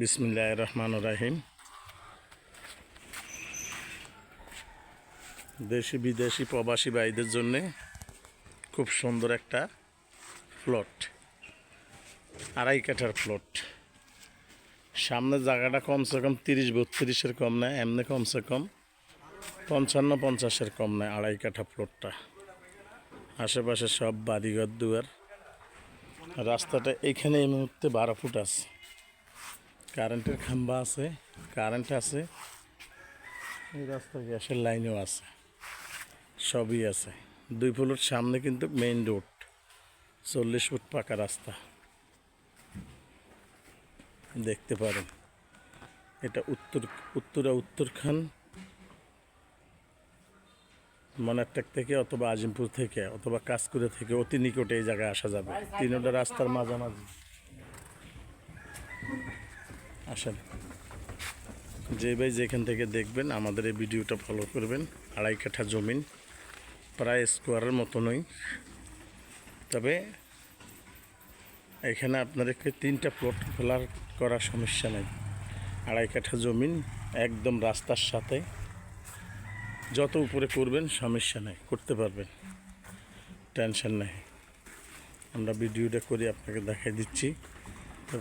বিসমিল্লাহ রহমান রাহিম। দেশি বিদেশি প্রবাসী ভাইদের জন্যে খুব সুন্দর একটা প্লট, আড়াই কাঠার প্লট। সামনে জায়গাটা কমসে কম তিরিশ, বত্রিশের কম নেয়, এমনি কমসে কম পঞ্চান্ন, পঞ্চাশের কম নেয় আড়াই কাঠা প্লটটা। আশেপাশে সব বাড়িঘর দুয়ার। রাস্তাটা এখানে এই মুহূর্তে বারো ফুট আছে। কারেন্টের খাম্বা আছে, কারেন্ট আছে, এই রাস্তায় গ্যাসের লাইনও আছে, সবই আছে। দুই ফুটের সামনে কিন্তু মেইন রোড চল্লিশ ফুট পাকা রাস্তা। দেখতে পারেন, এটা উত্তর, উত্তরা উত্তরখান, মনারটেক থেকে অথবা আজিমপুর থেকে অথবা কাজকুরে থেকে অতি নিকটে এই জায়গায় আসা যাবে। তিনটা রাস্তার মাঝামাঝি। আসেন। যে ভাই যেখান থেকে দেখবেন, আমাদের এই ভিডিওটা ফলো করবেন। আড়াই কাঠা জমিন, প্রায় স্কোয়ারের মতো মতনই তবে এখানে আপনাদেরকে তিনটা প্লট ফেলার করার সমস্যা নেই। আড়াই কাঠা জমিন, একদম রাস্তার সাথে। যত উপরে করবেন, সমস্যা নেই, করতে পারবেন। টেনশন নেই। আমরা ভিডিওটা করে আপনাকে দেখাই দিচ্ছি।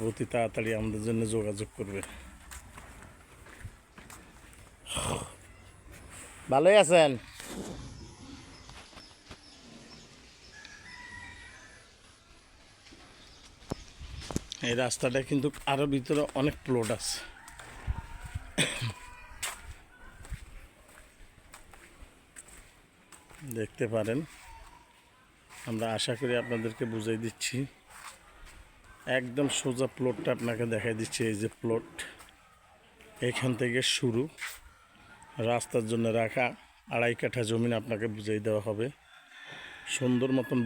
অতি তাড়াতাড়ি আমাদের জন্য যোগাযোগ করবে ভালোই আছেন? এই রাস্তাটা কিন্তু আরও ভিতরে অনেক প্লট আছে। দেখতে পারেন। আমরা আশা করি আপনাদেরকে বুঝাই দিচ্ছি। একদম সোজা প্লটটা আপনাকে দেখা দিচ্ছে, এই যে প্লট এখান থেকে শুরু। রাস্তার জন্য রাখা, আড়াই কাঠা জমিন আপনাকে বুঝাই দেওয়া হবে। সুন্দর মতন